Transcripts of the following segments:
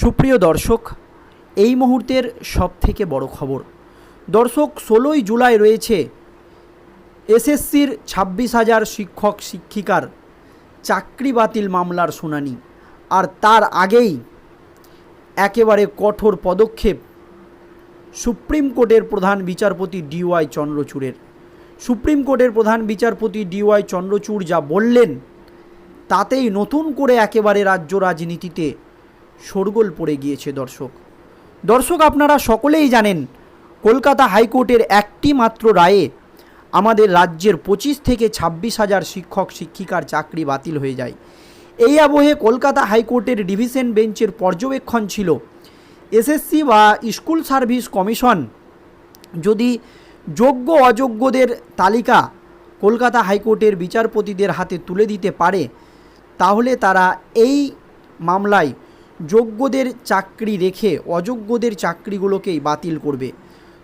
সুপ্রিয় দর্শক, এই মুহূর্তের সবথেকে বড় খবর। দর্শক, ষোলোই জুলাই রয়েছে। এসএসসির ছাব্বিশ হাজার শিক্ষক, শিক্ষিকার চাকরি বাতিল মামলার শুনানি। আর তার আগেই একেবারে কঠোর পদক্ষেপ সুপ্রিম কোর্টের প্রধান বিচারপতি ডিওয়াই চন্দ্রচূড়ের। সুপ্রিম কোর্টের প্রধান বিচারপতি ডিওয়াই চন্দ্রচূড় যা বললেন, তাতেই নতুন করে একেবারে রাজ্য রাজনীতিতে শোরগোল পড়ে গিয়েছে দর্শক। দর্শক, আপনারা সকলেই জানেন, কলকাতা হাইকোর্টের একটি মাত্র রায়ে আমাদের রাজ্যের পঁচিশ থেকে ছাব্বিশ হাজার শিক্ষক, শিক্ষিকার চাকরি বাতিল হয়ে যায়। এই আবহে কলকাতা হাইকোর্টের ডিভিশন বেঞ্চের পর্যবেক্ষণ ছিল। এসএসসি বা স্কুল সার্ভিস কমিশন যদি যোগ্য, অযোগ্যদের তালিকা কলকাতা হাইকোর্টের বিচারপতিদের হাতে তুলে দিতে পারে, তাহলে তারা এই মামলায় যোগ্যদের চাকরি রেখে অযোগ্যদের চাকরিগুলোকেই বাতিল করবে।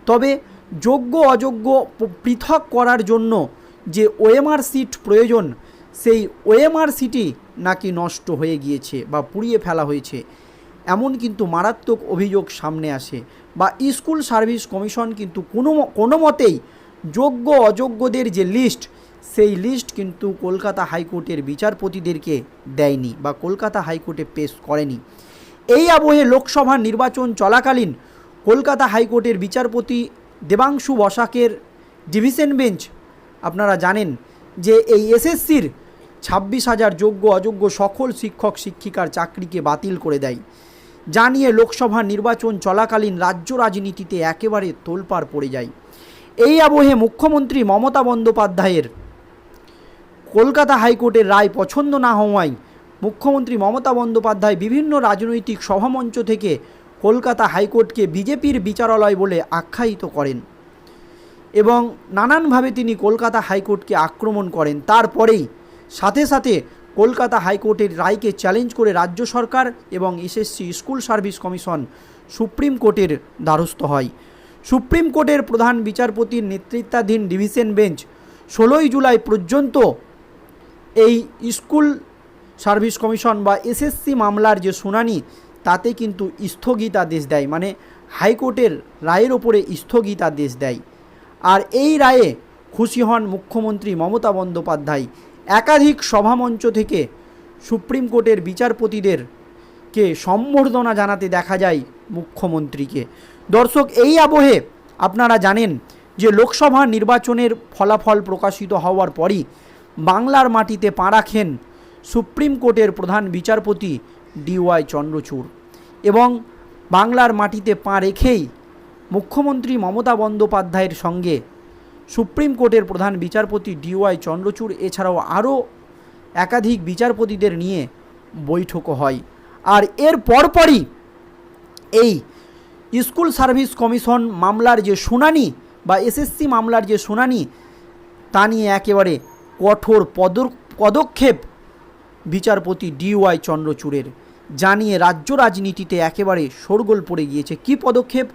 তবে যোগ্য অযোগ্য পৃথক করার জন্য যে ওএমআর সিট প্রয়োজন, সেই ওএমআর সিটি নাকি নষ্ট হয়ে গিয়েছে বা পুড়িয়ে ফেলা হয়েছে। এমন কিন্তু মারাত্মক অভিযোগ সামনে আসে বা স্কুল সার্ভিস কমিশন কিন্তু কোনো কোনো মতেই যোগ্য অযোগ্যদের যে লিস্ট, সেই লিস্ট কিন্তু কলকাতা হাইকোর্টের বিচারপতিদেরকে দেয়নি বা কলকাতা হাইকোর্টে পেশ করেনি। এই আবহে লোকসভা নির্বাচন চলাকালীন কলকাতা হাইকোর্টের বিচারপতি দেবাংশু বসাকের ডিভিশন বেঞ্চ, আপনারা জানেন যে এই এসএসসির ছাব্বিশ হাজার যোগ্য অযোগ্য সকল শিক্ষক, শিক্ষিকার চাকরিকে বাতিল করে দেয়। যা নিয়ে লোকসভা নির্বাচন চলাকালীন রাজ্য রাজনীতিতে একেবারে তোলপাড় পড়ে যায়। এই আবহে মুখ্যমন্ত্রী মমতা বন্দ্যোপাধ্যায়ের কলকাতা হাইকোর্টের রায় পছন্দ না হওয়ায় মুখ্যমন্ত্রী মমতা বন্দ্যোপাধ্যায় বিভিন্ন রাজনৈতিক সভামঞ্চ থেকে কলকাতা হাইকোর্টকে বিজেপির বিচারালয় বলে আখ্যায়িত করেন এবং নানানভাবে তিনি কলকাতা হাইকোর্টকে আক্রমণ করেন। তারপরেই সাথে সাথে কলকাতা হাইকোর্টের রায়কে চ্যালেঞ্জ করে রাজ্য সরকার এবং SSC school service commission supreme কোর্টের দ্বারস্থ হয়। সুপ্রিম কোর্টের প্রধান বিচারপতির নেতৃত্বাধীন ডিভিশন বেঞ্চ ষোলোই জুলাই পর্যন্ত এই স্কুল সার্ভিস কমিশন বা এসএসসি মামলার যে শুনানি, তাতে কিন্তু স্থগিতাদেশ দেয়। মানে হাইকোর্টের রায়ের ওপরে স্থগিতাদেশ দেয়। আর এই রায়ে খুশি হন মুখ্যমন্ত্রী মমতা বন্দ্যোপাধ্যায়। একাধিক সভামঞ্চ থেকে সুপ্রিম কোর্টের বিচারপতিদের কে সম্বর্ধনা জানাতে দেখা যায় মুখ্যমন্ত্রীকে। দর্শক, এই আবহে আপনারা জানেন যে লোকসভা নির্বাচনের ফলাফল প্রকাশিত হওয়ার পরই বাংলার মাটিতে পা রাখেন সুপ্রিম কোর্টের প্রধান বিচারপতি ডিওয়াই চন্দ্রচূড় এবং বাংলার মাটিতে পা রেখেই মুখ্যমন্ত্রী মমতা বন্দ্যোপাধ্যায়ের সঙ্গে সুপ্রিম কোর্টের প্রধান বিচারপতি ডিওয়াই চন্দ্রচূড়, এছাড়াও আরও একাধিক বিচারপতিদের নিয়ে বৈঠকও হয়। আর এর পরপরই এই স্কুল সার্ভিস কমিশন মামলার যে শুনানি বা এসএসসি মামলার যে শুনানি, তা নিয়ে একেবারে কঠোর পদ পদক্ষেপ বিচারপতি ডিওয়াই চন্দ্রচূড়ের। জানিয়ে রাজ্য রাজনীতিতে একেবারে শোরগোল পড়ে গিয়েছে। কি পদক্ষেপ?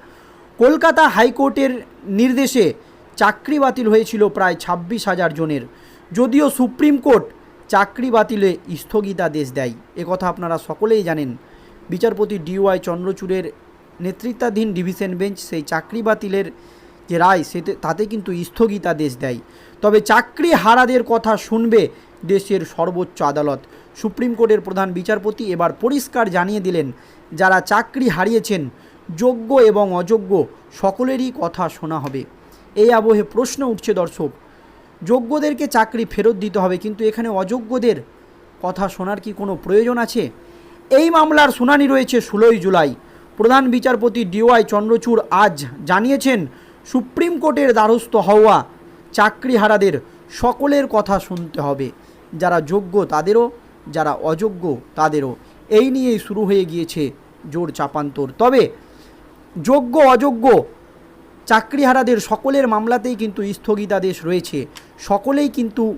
কলকাতা হাইকোর্টের নির্দেশে চাকরি বাতিল হয়েছিল প্রায় ছাব্বিশ হাজার জনের। যদিও সুপ্রিম কোর্ট চাকরি বাতিলে স্থগিতাদেশ দেয়। একথা আপনারা সকলেই জানেন। বিচারপতি ডিওয়াই চন্দ্রচূড়ের নেতৃত্বাধীন ডিভিশন বেঞ্চ সেই চাকরি বাতিলের যে রায়, সেতে তাতে কিন্তু স্থগিতাদেশ দেয়। তবে চাকরি হারাদের কথা শুনবে দেশের সর্বোচ্চ আদালত। সুপ্রিম কোর্টের প্রধান বিচারপতি এবার পরিষ্কার জানিয়ে দিলেন, যারা চাকরি হারিয়েছেন, যোগ্য এবং অযোগ্য, সকলেরই কথা শোনা হবে। এই আবহে প্রশ্ন উঠছে দর্শক, যোগ্যদেরকে চাকরি ফেরত দিতে হবে, কিন্তু এখানে অযোগ্যদের কথা শোনার কি কোনো প্রয়োজন আছে? এই মামলার শুনানি রয়েছে ষোলোই জুলাই। প্রধান বিচারপতি ডিওয়াই চন্দ্রচূড় আজ জানিয়েছেন, সুপ্রিম কোর্টের দ্বারস্থ হওয়া চাকরিহারাদের সকলের কথা শুনতে হবে। যারা যোগ্য তাদেরও, যারা অযোগ্য তাদেরও। এই নিয়েই শুরু হয়ে গিয়েছে জোর চাপান্তর। তবে যোগ্য, অযোগ্য চাকরিহারাদের সকলের মামলাতেই কিন্তু স্থগিতাদেশ রয়েছে। সকলেই কিন্তু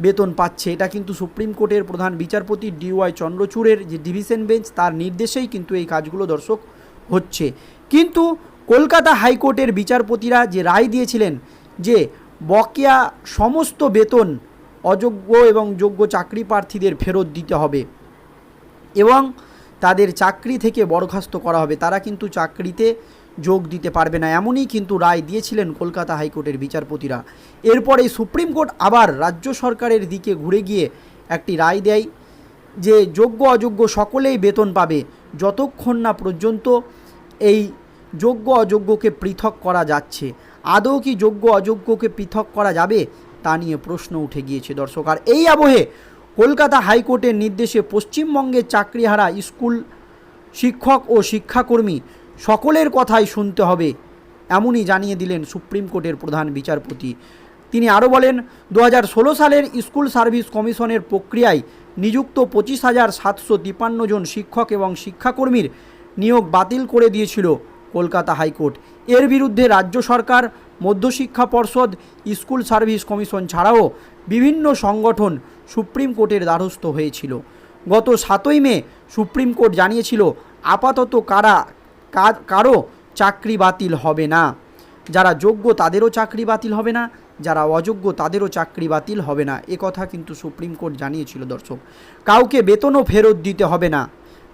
বেতন পাচ্ছে। এটা কিন্তু সুপ্রিম কোর্টের প্রধান বিচারপতি ডিওয়াই চন্দ্রচূড়ের যে ডিভিশন বেঞ্চ, তার নির্দেশেই কিন্তু এই কাজগুলো দর্শক হচ্ছে। কিন্তু কলকাতা হাইকোর্টের বিচারপতিরা যে রায় দিয়েছিলেন যে বকেয়া সমস্ত বেতন অযোগ্য এবং যোগ্য চাকরি প্রার্থীদের ফেরত দিতে হবে এবং তাদের চাকরি থেকে বরখাস্ত করা হবে। তারা কিন্তু চাকরিতে যোগ দিতে পারবে না। এমনই কিন্তু রায় দিয়েছিলেন কলকাতা হাইকোর্টের বিচারপতিরা। এরপরে সুপ্রিম কোর্ট আবার রাজ্য সরকারের দিকে ঘুরে গিয়ে একটি রায় দেয় যে, যোগ্য অযোগ্য সকলেই বেতন পাবে। যতক্ষণ না পর্যন্ত এই যোগ্য অযোগ্যকে পৃথক করা যাচ্ছে। আদৌ কি যোগ্য অযোগ্যকে পৃথক করা যাবে? তা নিয়ে প্রশ্ন উঠে গিয়েছে দর্শক। আর এই আবহে কলকাতা হাইকোর্টের নির্দেশে পশ্চিমবঙ্গের চাকরিহারা স্কুল শিক্ষক ও শিক্ষাকর্মী সকলের কথাই শুনতে হবে, এমনই জানিয়ে দিলেন সুপ্রিম কোর্টের প্রধান বিচারপতি। তিনি আরও বলেন দু হাজার ষোলো সালের স্কুল সার্ভিস কমিশনের প্রক্রিয়ায় নিযুক্ত পঁচিশ হাজার সাতশো তিপান্ন জন শিক্ষক এবং শিক্ষাকর্মীর নিয়োগ বাতিল করে দিয়েছিল কলকাতা হাইকোর্ট। এর বিরুদ্ধে রাজ্য সরকার মধ্যশিক্ষা পর্ষদ, স্কুল সার্ভিস কমিশন ছাড়াও বিভিন্ন সংগঠন সুপ্রিম কোর্টের দ্বারস্থ হয়েছিল। গত সাতই মে সুপ্রিম কোর্ট জানিয়েছিল, আপাতত কারা কারও চাকরি বাতিল হবে না। যারা যোগ্য তাদেরও চাকরি বাতিল হবে না, যারা অযোগ্য তাদেরও চাকরি বাতিল হবে না। এ কথা কিন্তু সুপ্রিম কোর্ট জানিয়েছিল দর্শক। কাউকে বেতনও ফেরত দিতে হবে না।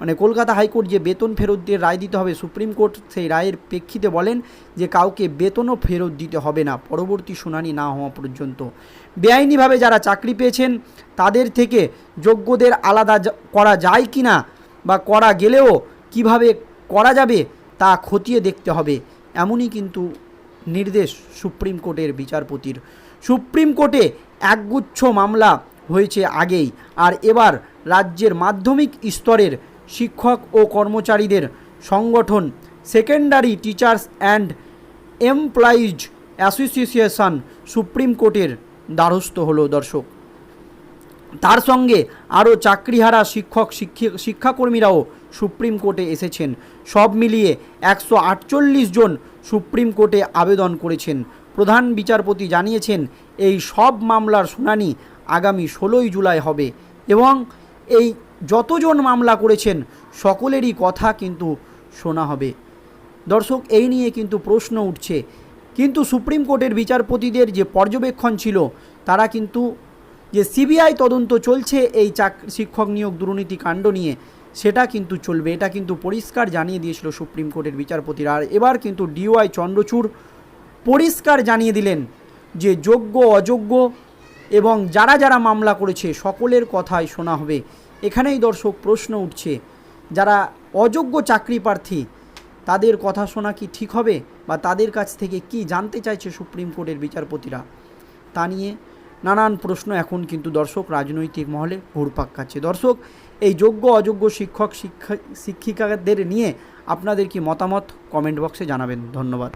মানে কলকাতা হাইকোর্ট যে বেতন ফেরত দিয়ে রায় দিতে হবে, সুপ্রিম কোর্ট সেই রায়ের প্রেক্ষিতে বলেন যে কাউকে বেতনও ফেরত দিতে হবে না, পরবর্তী শুনানি না হওয়া পর্যন্ত। বেআইনিভাবে যারা চাকরি পেয়েছেন, তাদের থেকে যোগ্যদের আলাদা করা যায় কি না বা করা গেলেও কীভাবে করা যাবে তা খতিয়ে দেখতে হবে, এমনই কিন্তু নির্দেশ সুপ্রিম কোর্টের বিচারপতির। সুপ্রিম কোর্টে একগুচ্ছ মামলা হয়েছে আগেই, আর এবার রাজ্যের মাধ্যমিক স্তরের শিক্ষক ও কর্মচারীদের সংগঠন secondary teachers and employees association supreme কোর্টের দ্বারস্থ হলো দর্শক। তার সঙ্গে আরও চাকরিহারা শিক্ষক, শিক্ষি- শিক্ষাকর্মীরাও সুপ্রিম কোর্টে এসেছেন। সব মিলিয়ে একশো আটচল্লিশ জন সুপ্রিম কোর্টে আবেদন করেছেন। প্রধান বিচারপতি জানিয়েছেন, এই সব মামলার শুনানি আগামী ষোলোই জুলাই হবে এবং এই যতজন মামলা করেছেন, সকলেরই কথা কিন্তু শোনা হবে। দর্শক, এই নিয়ে কিন্তু প্রশ্ন উঠছে। কিন্তু সুপ্রিম কোর্টের বিচারপতিদের যে পর্যবেক্ষণ ছিল, তারা কিন্তু যে সিবিআই তদন্ত চলছে, এই চাক, শিক্ষক নিয়োগ দুর্নীতি কাণ্ড নিয়ে, সেটা কিন্তু চলবে। এটা কিন্তু পরিষ্কার জানিয়ে দিয়েছিল সুপ্রিম কোর্টের বিচারপতিরা। আর এবার কিন্তু ডিওয়াই চন্দ্রচূড় পরিষ্কার জানিয়ে দিলেন যে যোগ্য, অযোগ্য এবং যারা যারা মামলা করেছে, সকলের কথাই শোনা হবে। এখানেই দর্শক প্রশ্ন উঠছে, যারা অযোগ্য চাকরি প্রার্থী, তাদের কথা শোনা কি ঠিক হবে বা তাদের কাছ থেকে কি জানতে চাইছে সুপ্রিম কোর্টের বিচারপতিরা? তা নিয়ে নানান প্রশ্ন এখন কিন্তু দর্শক রাজনৈতিক মহলে ঘুরপাক খাচ্ছে। দর্শক, এই যোগ্য অযোগ্য শিক্ষক, শিক্ষা, শিক্ষিকাদের নিয়ে আপনাদের কি মতামত? কমেন্ট বক্সে জানাবেন। ধন্যবাদ।